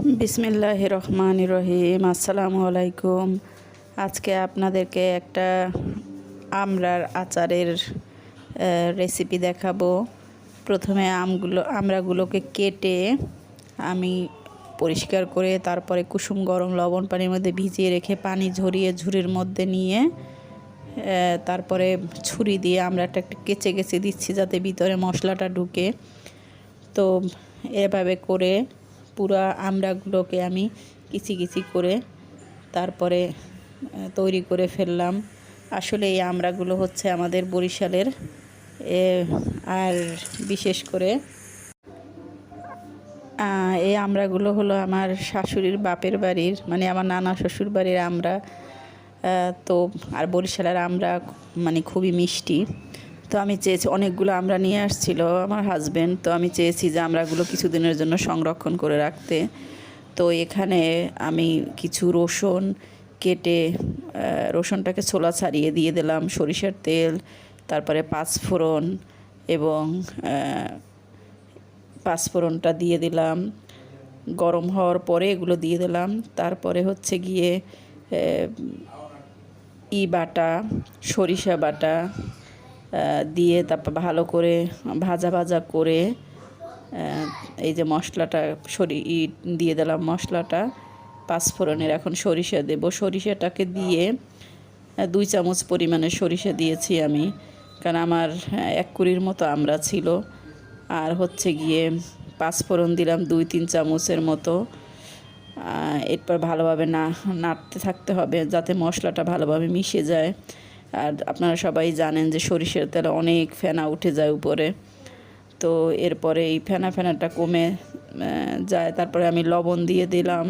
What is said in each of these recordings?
বিসমিল্লাহ রহমান রহিম, আসসালামু আলাইকুম। আজকে আপনাদেরকে একটা আমরার আচারের রেসিপি দেখাবো। প্রথমে আমগুলো, আমরাগুলোকে কেটে আমি পরিষ্কার করে তারপরে কুসুম, গরম, লবণ পানির মধ্যে ভিজিয়ে রেখে পানি ঝরিয়ে ঝুড়ির মধ্যে নিয়ে তারপরে ছুরি দিয়ে আমরা একটা, একটু কেচে কেচে দিচ্ছি যাতে ভিতরে মশলাটা ঢুকে। তো এভাবে করে পুরা আমড়াগুলোকে আমি কিচি কিচি করে তারপরে তৈরি করে ফেললাম। আসলে এই আমড়াগুলো হচ্ছে আমাদের বরিশালের আর বিশেষ করে এই আমড়াগুলো হলো আমার শাশুড়ির বাপের বাড়ির মানে আমার নানা শ্বশুর বাড়ির আহ, তো আর বরিশালের আমড়া মানে খুবই মিষ্টি। তো আমি চেয়েছি, অনেকগুলো আমরা নিয়ে আসছিল আমার হাজব্যান্ড তো আমি চেয়েছি যে আমরাগুলো কিছুদিনের জন্য সংরক্ষণ করে রাখতে। তো এখানে আমি কিছু রসুন কেটে রসুনটাকে ছোলা ছাড়িয়ে দিয়ে দিলাম, সরিষার তেল, তারপরে পাঁচফোড়ন এবং পাঁচফোড়নটা দিয়ে দিলাম। গরম হওয়ার পরে এগুলো দিয়ে দিলাম। তারপরে হচ্ছে গিয়ে ই বাটা, সরিষা বাটা দিয়ে তারপর ভালো করে ভাজা ভাজা করে এই যে মশলাটা, সরি দিয়ে দিলাম মশলাটা, পাঁচফোড়নের এখন সরিষা দেব। সরিষাটাকে দিয়ে দুই চামচ পরিমাণে সরিষা দিয়েছি আমি, কারণ আমার এক কুড়ির মতো আমরা ছিল। আর হচ্ছে গিয়ে পাঁচফোড়ন দিলাম দুই তিন চামচের মতো। এরপর ভালোভাবে না, নাড়তে থাকতে হবে যাতে মশলাটা ভালোভাবে মিশে যায়। আর আপনারা সবাই জানেন যে সরিষার তেলে অনেক ফেনা উঠে যায় উপরে। তো এরপরে এই ফেনা ফেনাটা কমে যায়। তারপরে আমি লবণ দিয়ে দিলাম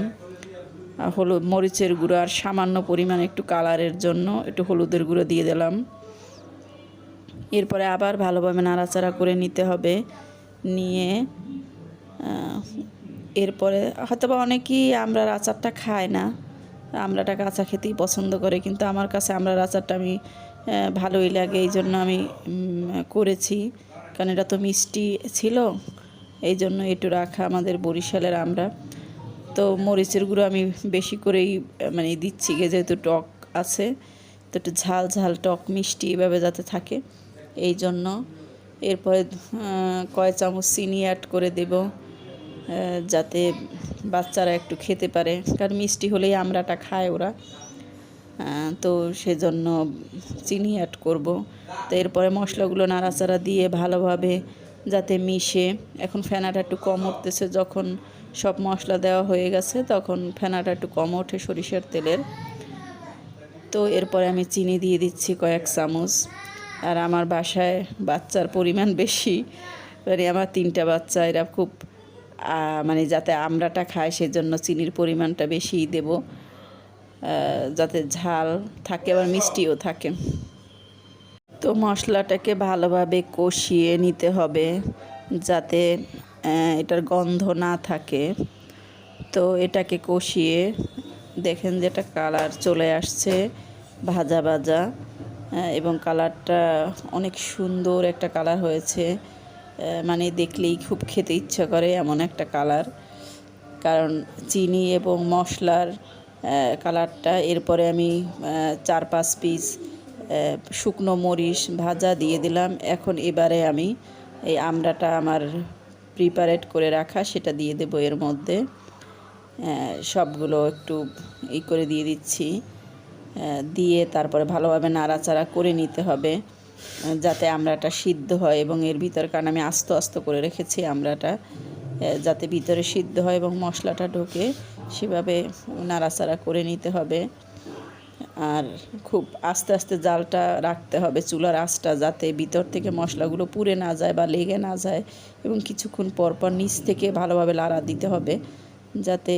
হলুদ মরিচের গুঁড়ো আর সামান্য পরিমাণ একটু কালারের জন্য একটু হলুদের গুঁড়ো দিয়ে দিলাম। এরপরে আবার ভালোভাবে নাড়াচাড়া করে নিতে হবে। নিয়ে এরপরে হয়তোবা অনেকেই আমরার আচারটা খায় না। আমরাটা কাঁচা খেতেই পছন্দ করে, কিন্তু আমার কাছে আমরার আচারটা আমি ভালোই লাগে, এই জন্য আমি করেছি। কারণ এটা তো মিষ্টি ছিল, এই জন্য একটু রাখা আমাদের বরিশালের আমরা। তো মরিচের গুঁড়ো আমি বেশি করেই মানে দিচ্ছি যেহেতু টক আছে, তো একটু ঝাল ঝাল টক মিষ্টি এভাবে যাতে থাকে, এই জন্য। এরপরে কয় চামচ চিনি অ্যাড করে দেব। যাতে বাচ্চারা একটু খেতে পারে, কারণ মিষ্টি হলেই আমরাটা খায় ওরা। তো সেজন্য চিনি অ্যাড করব। তো এরপরে মশলাগুলো নাড়াচাড়া দিয়ে ভালোভাবে যাতে মিশে, এখন ফেনাটা একটু কম উঠতেছে, যখন সব মশলা দেওয়া হয়ে গেছে তখন ফেনাটা একটু কম ওঠে সরিষার তেলের। তো এরপরে আমি চিনি দিয়ে দিচ্ছি কয়েক চামচ। আর আমার বাসায় বাচ্চার পরিমাণ বেশি মানে আমার তিনটা বাচ্চা, এরা খুব মানে যাতে আমড়াটা খায় সেজন্য চিনির পরিমাণটা বেশিই দেব। যাতে ঝাল থাকে, আবার মিষ্টিও থাকে। তো মশলাটাকে ভালোভাবে কষিয়ে নিতে হবে, যাতে এটার গন্ধ না থাকে। তো এটাকে কষিয়ে দেখেন যে এটা কালার চলে আসছে, ভাজা ভাজা। এবং কালারটা অনেক সুন্দর একটা কালার হয়েছে। মানে দেখলেই খুব খেতে ইচ্ছা করে এমন একটা কালার কারণ চিনি এবং মশলার কালারটা এরপরে আমি চার পাঁচ পিস শুকনো মরিচ ভাজা দিয়ে দিলাম। এখন এবারে আমি এই আমড়াটা আমার প্রিপারেট করে রাখা, সেটা দিয়ে দেবো এর মধ্যে। সবগুলো একটু ই করে দিয়ে দিচ্ছি। দিয়ে তারপরে ভালোভাবে নাড়াচাড়া করে নিতে হবে। যাতে আমড়াটা সিদ্ধ হয় এবং এর ভিতর, কারণ আমি আস্ত আস্ত করে রেখেছি আমড়াটা যাতে ভিতরে সিদ্ধ হয় এবং মশলাটা ঢোকে, সেভাবে নাড়াচাড়া করে নিতে হবে। আর খুব আস্তে আস্তে জালটা রাখতে হবে, চুলার আঁচটা, যাতে ভিতর থেকে মশলাগুলো পুড়ে না যায় বা লেগে না যায়, এবং কিছুক্ষণ পর পর নিচ থেকে ভালোভাবে লাড়া দিতে হবে, যাতে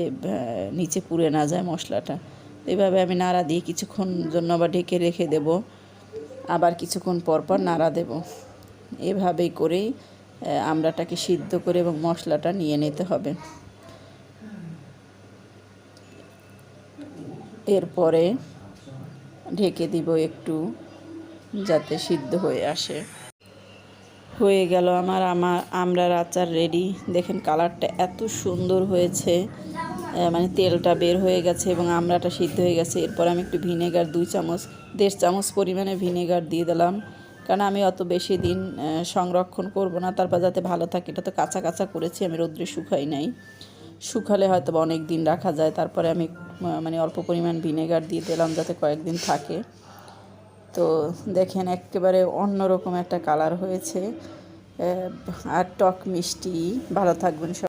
নিচে পুড়ে না যায় মশলাটা। এভাবে আমি নাড়া দিয়ে কিছুক্ষণ জন্য আবার ঢেকে রেখে দেব। আবার কিছুক্ষণ পর পর নাড়া দেব। এভাবেই করেই আমড়াটাকে সিদ্ধ করে এবং মশলাটা নিয়ে নিতে হবে। এরপরে ঢেকে দিব একটু, যাতে সিদ্ধ হয়ে আসে। হয়ে গেল আমার আমার আমড়ার আচার রেডি। দেখেন কালারটা এত সুন্দর হয়েছে। মানে তেলটা বের হয়ে গেছে এবং আমড়াটা সিদ্ধ হয়ে গেছে। এরপর আমি একটু ভিনেগার দুই চামচ, দেড় চামচ পরিমাণে ভিনেগার দিয়ে দিলাম। কারণ আমি অত বেশি দিন সংরক্ষণ করব না, তারপর যাতে ভালো থাকে, এটা তো কাঁচা কাঁচা করেছি, আমি রোদ্রে শুকাই নাই। শুকালে হয়তো অনেক দিন রাখা যায়, তারপরে আমি মানে অল্প পরিমাণ ভিনেগার দিয়ে দিলাম যাতে কয়েকদিন থাকে। তো দেখেন, একেবারে অন্যরকম একটা কালার হয়েছে। আর টক মিষ্টি। ভালো থাকবেন সব